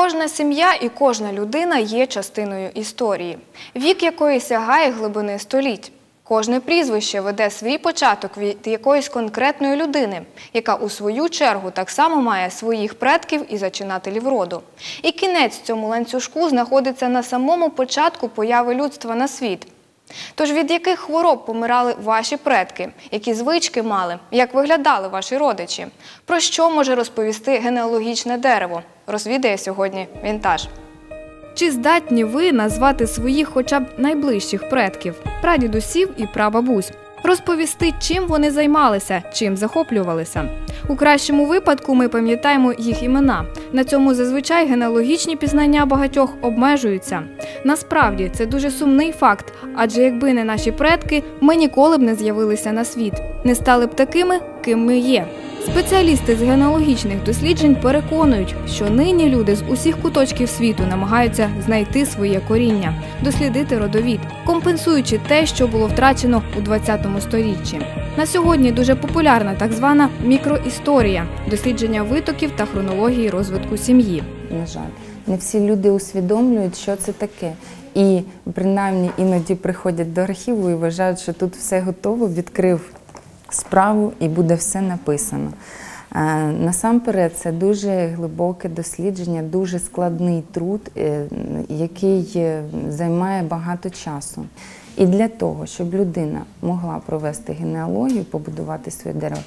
Кожна сім'я і кожна людина є частиною історії, вік якої сягає глибини століть. Кожне прізвище веде свій початок від якоїсь конкретної людини, яка у свою чергу так само має своїх предків і зачинателів роду. І кінець цьому ланцюжку знаходиться на самому початку появи людства на світ. Тож від яких хвороб помирали ваші предки, які звички мали, як виглядали ваші родичі? Про що може розповісти генеалогічне дерево? Розвідає сьогодні вінтаж. Чи здатні ви назвати своїх хоча б найближчих предків, прадідусів і прабабусь? Розповісти, чим вони займалися, чим захоплювалися. У кращому випадку ми пам'ятаємо їх імена. На цьому зазвичай генеалогічні пізнання багатьох обмежуються. Насправді це дуже сумний факт, адже якби не наші предки, ми ніколи б не з'явилися на світ, не стали б такими, ким ми є. Спеціалісти з генеалогічних досліджень переконують, що нині люди з усіх куточків світу намагаються знайти своє коріння, дослідити родовід, компенсуючи те, що було втрачено у 20 сторіччі. На сьогодні дуже популярна так звана мікроісторія дослідження витоків та хронології розвитку сім'ї. на жаль. Не всі люди усвідомлюють, що це таке. І принаймні іноді приходять до архіву і вважають, що тут все готово, відкрив справу і буде все написано. Е, Насамперед, це дуже глибоке дослідження, дуже складний труд, е, який е, займає багато часу. І для того, щоб людина могла провести генеалогію, побудувати своє дерево,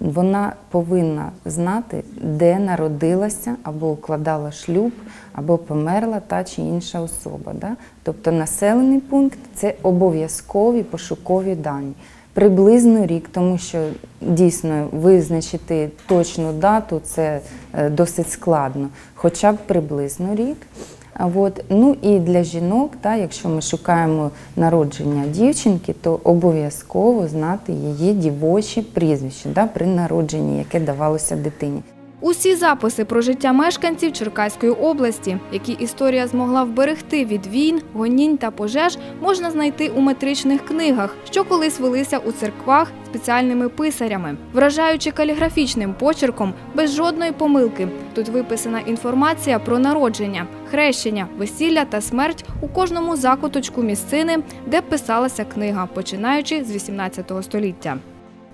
вона повинна знати, де народилася або укладала шлюб, або померла та чи інша особа. Да? Тобто населений пункт це обов'язкові пошукові дані. Приблизно рік, тому що дійсно визначити точну дату це е, досить складно, хоча б приблизно рік. От, ну і для жінок, та, якщо ми шукаємо народження дівчинки, то обов'язково знати її дівоче прізвище та, при народженні, яке давалося дитині. Усі записи про життя мешканців Черкаської області, які історія змогла вберегти від війн, гонінь та пожеж, можна знайти у метричних книгах, що колись велися у церквах спеціальними писарями, вражаючи каліграфічним почерком без жодної помилки. Тут виписана інформація про народження, хрещення, весілля та смерть у кожному закуточку місцини, де писалася книга, починаючи з 18 століття.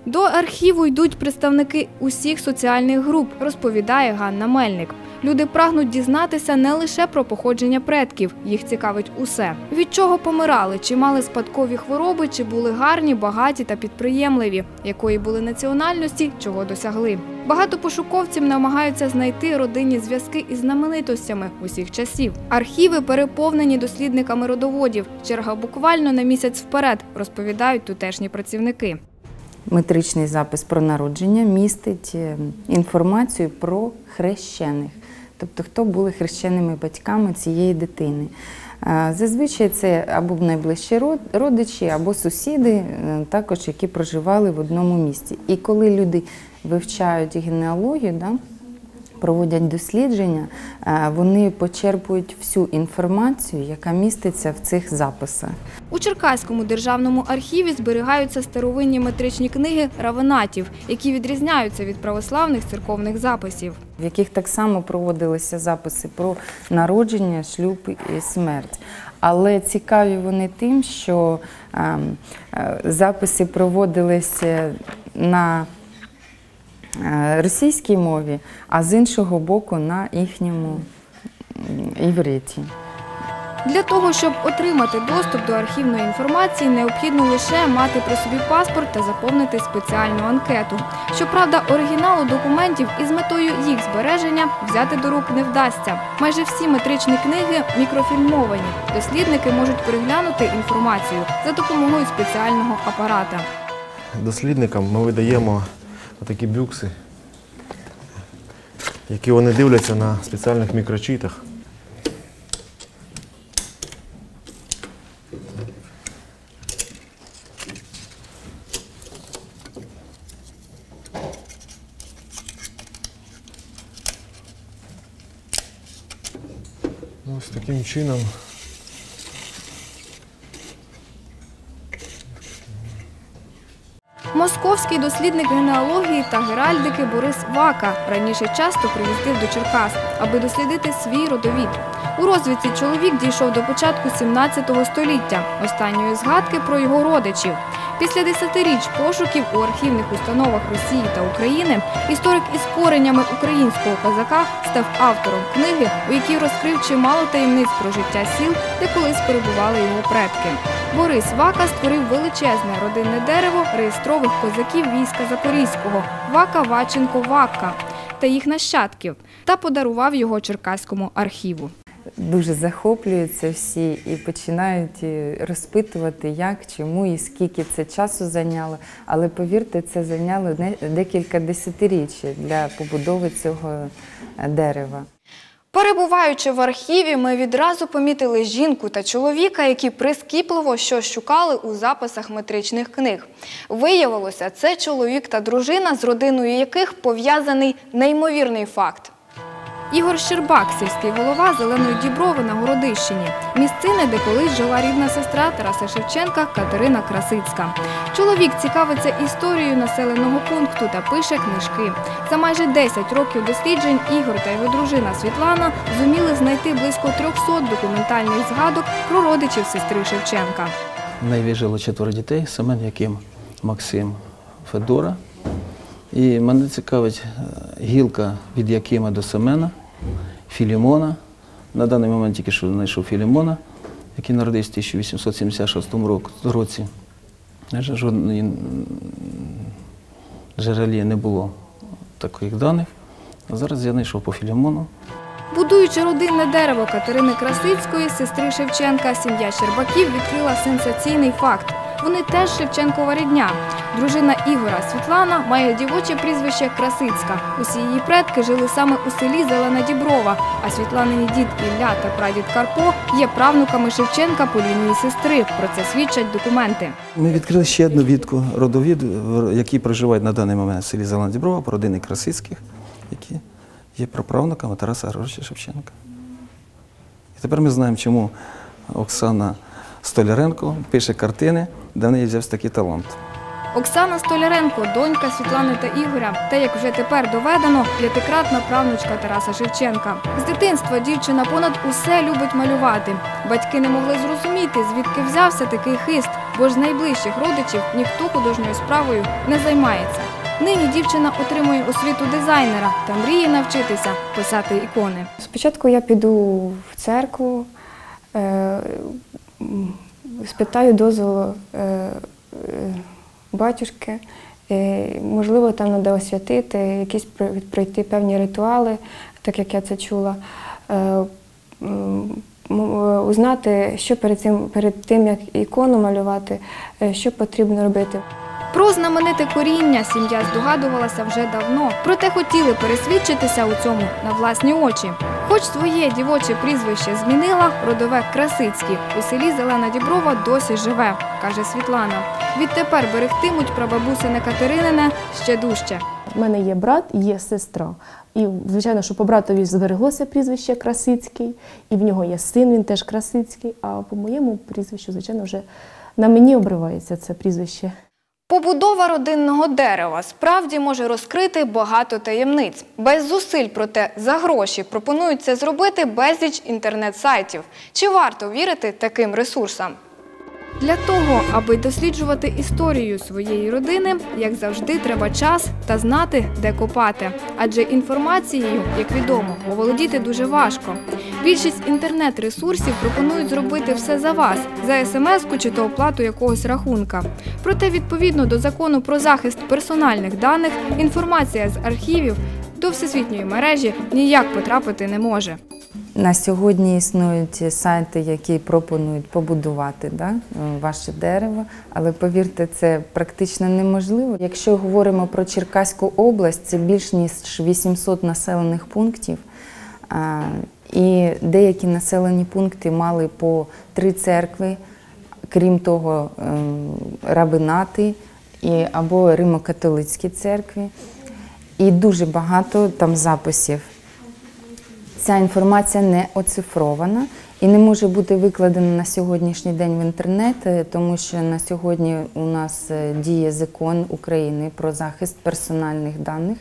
До архіву йдуть представники усіх соціальних груп, розповідає Ганна Мельник. Люди прагнуть дізнатися не лише про походження предків, їх цікавить усе. Від чого помирали, чи мали спадкові хвороби, чи були гарні, багаті та підприємливі, якої були національності, чого досягли. Багато пошуковців намагаються знайти родинні зв'язки із знаменитостями усіх часів. Архіви переповнені дослідниками родоводів. Черга буквально на місяць вперед, розповідають тутешні працівники. Метричний запис про народження містить е, інформацію про хрещених, тобто хто були хрещеними батьками цієї дитини. Е, Зазвичай це або найближчі родичі, або сусіди, е, також які проживали в одному місті. І коли люди вивчають генеалогію, да, проводять дослідження, е, вони почерпують всю інформацію, яка міститься в цих записах. У Черкаському державному архіві зберігаються старовинні метричні книги равенатів, які відрізняються від православних церковних записів. в яких так само проводилися записи про народження, шлюб і смерть. Але цікаві вони тим, що ем, е, записи проводилися на російській мові, а з іншого боку на їхньому івриті. Для того, щоб отримати доступ до архівної інформації, необхідно лише мати при собі паспорт та заповнити спеціальну анкету. Щоправда, оригіналу документів із метою їх збереження взяти до рук не вдасться. Майже всі метричні книги мікрофільмовані. Дослідники можуть переглянути інформацію за допомогою спеціального апарата. Дослідникам ми видаємо такі бюкси, які вони дивляться на спеціальних мікрочитах. Ось таким чином Московський дослідник генеалогії та геральдики Борис Вака раніше часто приїздив до Черкас, аби дослідити свій родовід. У розвідці чоловік дійшов до початку 17 століття, останньої згадки про його родичів. Після десятиріч пошуків у архівних установах Росії та України історик із кореннями українського козака став автором книги, у якій розкрив чимало таємниць про життя сіл, де колись перебували його предки. Борис Вака створив величезне родинне дерево реєстрових козаків війська Запорізького Вака Ваченко Вака та їх нащадків та подарував його Черкаському архіву. Дуже захоплюються всі і починають е, розпитувати, як, чому і скільки це часу зайняло. Але повірте, це зайняло декілька десятиріч для побудови цього е, дерева. Перебуваючи в архіві, ми відразу помітили жінку та чоловіка, які прискіпливо щось шукали у записах метричних книг. Виявилося, це чоловік та дружина, з родиною яких пов'язаний неймовірний факт. Ігор Щербак, сільський голова Зеленої Діброви на Городищині, місцини, де колись жила рідна сестра Тараса Шевченка Катерина Красицька. Чоловік цікавиться історією населеного пункту та пише книжки. За майже 10 років досліджень Ігор та його дружина Світлана зуміли знайти близько 300 документальних згадок про родичів сестри Шевченка. В неї жило четверо дітей, Семен, Яким, Максим, Федора. І мене цікавить е, гілка від Якима до Семена, Філімона. На даний момент тільки що знайшов Філімона, який народився в 1876 року- році. Жодної м, джерелі не було таких даних. А зараз я знайшов по Філімону. Будуючи родинне дерево Катерини Красицької, сестри Шевченка, сім'я Щербаків відкрила сенсаційний факт. Вони теж Шевченкова рідня. Дружина Ігора Світлана має дівоче прізвище Красицька. Усі її предки жили саме у селі Зелена Діброва, а Світланині дід Ілля та прадід Карпо є правнуками Шевченка по лінії сестри. Про це свідчать документи. Ми відкрили ще одну відку родовід, які проживають на даний момент в селі Зелена Діброва, по родини Красицьких, які є праправнуками Тараса Григоровича Шевченка. І тепер ми знаємо, чому Оксана Столяренко пише картини, де в неї взявся такий талант. Оксана Столяренко, донька Світлани та Ігоря, та як вже тепер доведено, п'ятикратна правнучка Тараса Шевченка. З дитинства дівчина понад усе любить малювати. Батьки не могли зрозуміти, звідки взявся такий хист, бо ж з найближчих родичів ніхто художньою справою не займається. Нині дівчина отримує освіту дизайнера та мріє навчитися писати ікони. Спочатку я піду в церкву, е, спитаю дозволу е, е, батюшки. Е, Можливо, там треба освятити, якісь пройти певні ритуали, так як я це чула. Узнати, що перед цим, перед тим, як ікону малювати, що потрібно робити. Про знамените коріння сім'я здогадувалася вже давно, проте хотіли пересвідчитися у цьому на власні очі. Хоч своє дівоче прізвище змінила, родове Красицький у селі Зелена Діброва досі живе, каже Світлана. Відтепер берегтимуть прабабусине Катеринине ще дужче. У мене є брат і є сестра. І, звичайно, що по братові збереглося прізвище Красицький, і в нього є син, він теж Красицький, а по моєму прізвищу, звичайно, вже на мені обривається це прізвище. Побудова родинного дерева справді може розкрити багато таємниць. Без зусиль, проте за гроші пропонують це зробити безліч інтернет-сайтів. Чи варто вірити таким ресурсам? Для того, аби досліджувати історію своєї родини, як завжди, треба час та знати, де копати. Адже інформацією, як відомо, оволодіти дуже важко. Більшість інтернет-ресурсів пропонують зробити все за вас за смс-ку чи то оплату якогось рахунка. Проте, відповідно до закону про захист персональних даних, інформація з архівів до всесвітньої мережі ніяк потрапити не може. На сьогодні існують сайти, які пропонують побудувати да, ваше дерево, але повірте, це практично неможливо. Якщо говоримо про Черкаську область, це більш ніж 800 населених пунктів. І деякі населені пункти мали по три церкви, крім того, ем, рабинати і, або римокатолицькі церкви. І дуже багато там записів. Ця інформація не оцифрована, і не може бути викладено на сьогоднішній день в інтернет, е, тому що на сьогодні у нас е, діє закон України про захист персональних даних.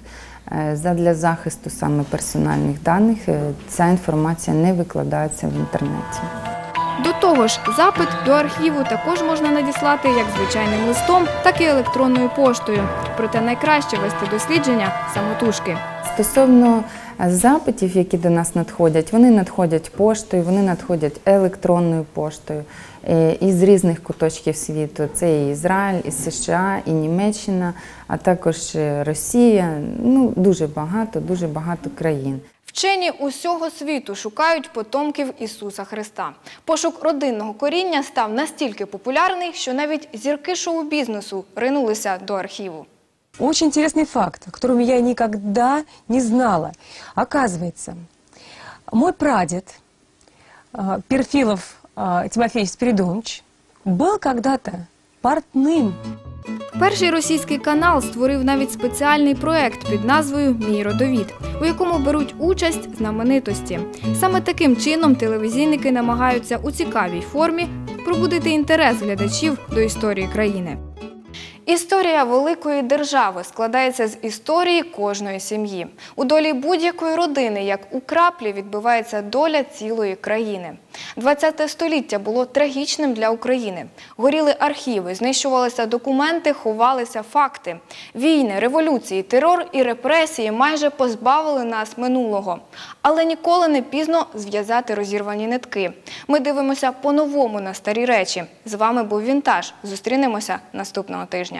Е, Задля захисту саме персональних даних ця інформація не викладається в інтернеті. До того ж, запит до архіву також можна надіслати як звичайним листом, так і електронною поштою. Проте найкраще вести дослідження самотужки. Стосовно е, запитів, які до нас надходять, вони надходять поштою, вони надходять електронною поштою е, із різних куточків світу. Це і Ізраїль, і США, і Німеччина, а також е, Росія. Ну дуже багато, дуже багато країн. Вчені усього світу шукають потомків Ісуса Христа. Пошук родинного коріння став настільки популярний, що навіть зірки шоу-бізнесу ринулися до архіву Очень интересный факт, о котором я никогда не знала. Оказывается, мой прадед а, Перфилов а, Тимофей Спиридонович был когда-то портным. Перший російський канал створив навіть спеціальний проект під назвою Мій родовід, у якому беруть участь знаменитості. Саме таким чином телевізійники намагаються у цікавій формі пробудити інтерес глядачів до історії країни. Історія великої держави складається з історії кожної сім'ї. У долі будь-якої родини, як у краплі, відбувається доля цілої країни. 20 століття було трагічним для України. Горіли архіви, знищувалися документи, ховалися факти. Війни, революції, терор і репресії майже позбавили нас минулого. Але ніколи не пізно зв'язати розірвані нитки. Ми дивимося по-новому на старі речі. З вами був Вінтаж. Зустрінемося наступного тижня.